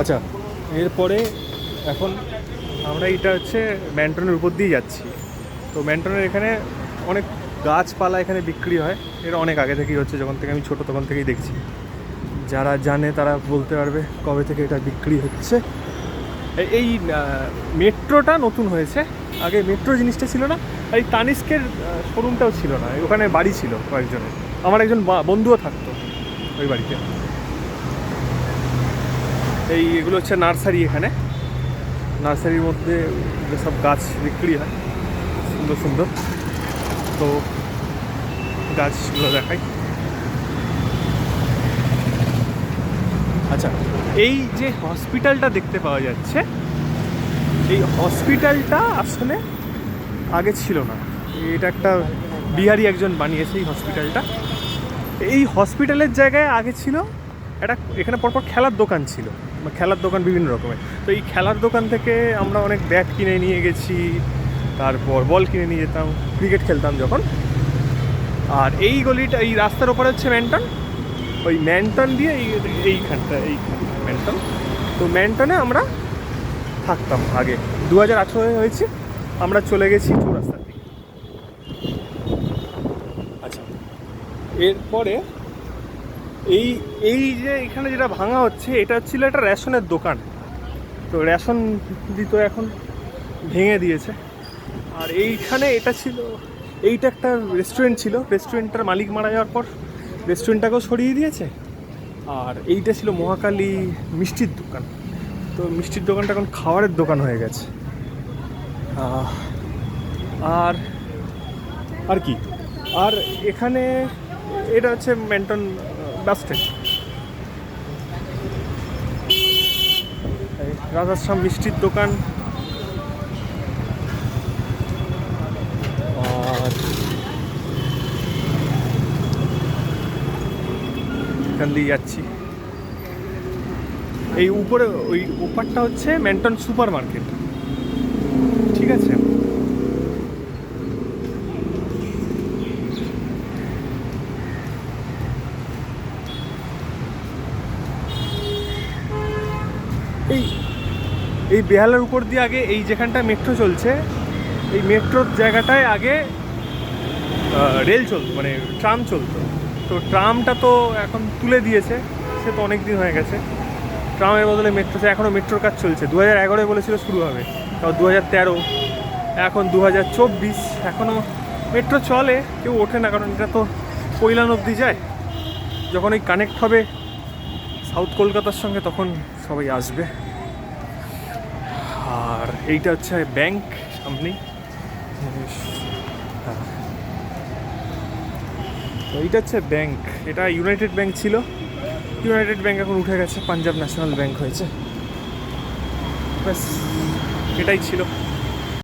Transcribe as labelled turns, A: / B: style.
A: আচ্ছা এরপরে এখন আমরা এটা হচ্ছে ম্যান্টনের উপর দিয়ে যাচ্ছি। তো ম্যান্টনের এখানে অনেক গাছপালা এখানে বিক্রি হয়। এটা অনেক আগে থেকেই হচ্ছে, যখন থেকে আমি ছোটো তখন থেকেই দেখছি। যারা জানে তারা বলতে পারবে কবে থেকে এটা বিক্রি হচ্ছে। এই মেট্রোটা নতুন হয়েছে। আগে মেট্রো জিনিসটা ছিল না, আর এই তানিস্কের শোরুমটাও ছিল না। ওখানে বাড়ি ছিল কয়েকজনের। আমার একজন বন্ধুও থাকতো ওই বাড়িতে। এই এগুলো হচ্ছে নার্সারি এখানে। নার্সারির মধ্যে সব গাছ বিক্রি হয়। সুন্দর সুন্দর। তো গাছগুলো দেখাই। আচ্ছা এই যে হসপিটালটা দেখতে পাওয়া যাচ্ছে, এই হসপিটালটা আসলে আগে ছিল না। এটা একটা বিহারি একজন বানিয়েছে এই হসপিটালটা। এই হসপিটালের জায়গায় আগে ছিল, একটা এখানে পরপর খেলার দোকান ছিল। খেলার দোকান বিভিন্ন রকমের। তো এই খেলার দোকান থেকে আমরা অনেক ব্যাট কিনে নিয়ে গেছি, তারপর বল কিনে নিয়ে যেতাম ক্রিকেট খেলতাম যখন। আর এই গলিটা, এই রাস্তার ওপরে হচ্ছে ম্যান্টন ওই ম্যান্টন দিয়ে এই, এইখানটা এইখানটা ম্যান্টন তো ম্যান্টনে আমরা থাকতাম আগে। দু হাজার আঠেরোয় হয়েছে, আমরা চলে গেছি চৌরাস্তার দিকে। আচ্ছা এরপরে এই এই যে এখানে যেটা ভাঙা হচ্ছে, এটা ছিল একটা রেশনের দোকান। তো রেশন দিত এখন ভেঙে দিয়েছে। আর এইখানে এটা ছিল, এইটা একটা রেস্টুরেন্ট ছিল। রেস্টুরেন্টটার মালিক মারা যাওয়ার পর রেস্টুরেন্টটাকেও সরিয়ে দিয়েছে। আর এইটা ছিল মহাকালী মিষ্টির দোকান। তো মিষ্টির দোকানটা এখন খাবারের দোকান হয়ে গেছে। আর আর কি? আর এখানে, এটা হচ্ছে মেন্টন বাস স্ট্যান্ড মিষ্টির দোকান। আর যাচ্ছি। এই উপরে, ওই ওপারটা হচ্ছে ম্যান্টন সুপার মার্কেট ঠিক আছে? এই এই বেহালার উপর দিয়ে আগে এই যেখানটা মেট্রো চলছে, এই মেট্রোর জায়গাটায় আগে রেল চলতো মানে ট্রাম চলতো। তো ট্রামটা তো এখন তুলে দিয়েছে, সে তো অনেক দিন হয়ে গেছে। ট্রামের বদলে মেট্রো এখনও মেট্রোর কাজ চলছে। দু হাজার এগারোয় বলেছিল শুরু হবে, তাও দু হাজার তেরো। এখন দু হাজার চব্বিশ, এখনও মেট্রো চলে, কেউ ওঠে না, কারণ এটা তো কৈলান অবধি যায়। যখন এই কানেক্ট হবে সাউথ কলকাতার সঙ্গে, তখন সবাই আসবে। এইটা হচ্ছে ব্যাংক আপনি এইটা হচ্ছে ব্যাংক। এটা ইউনাইটেড ব্যাংক ছিল। ইউনাইটেড ব্যাংক এখন উঠে গেছে পাঞ্জাব ন্যাশনাল ব্যাংক হয়েছে। ব্যাস, এটাই ছিল।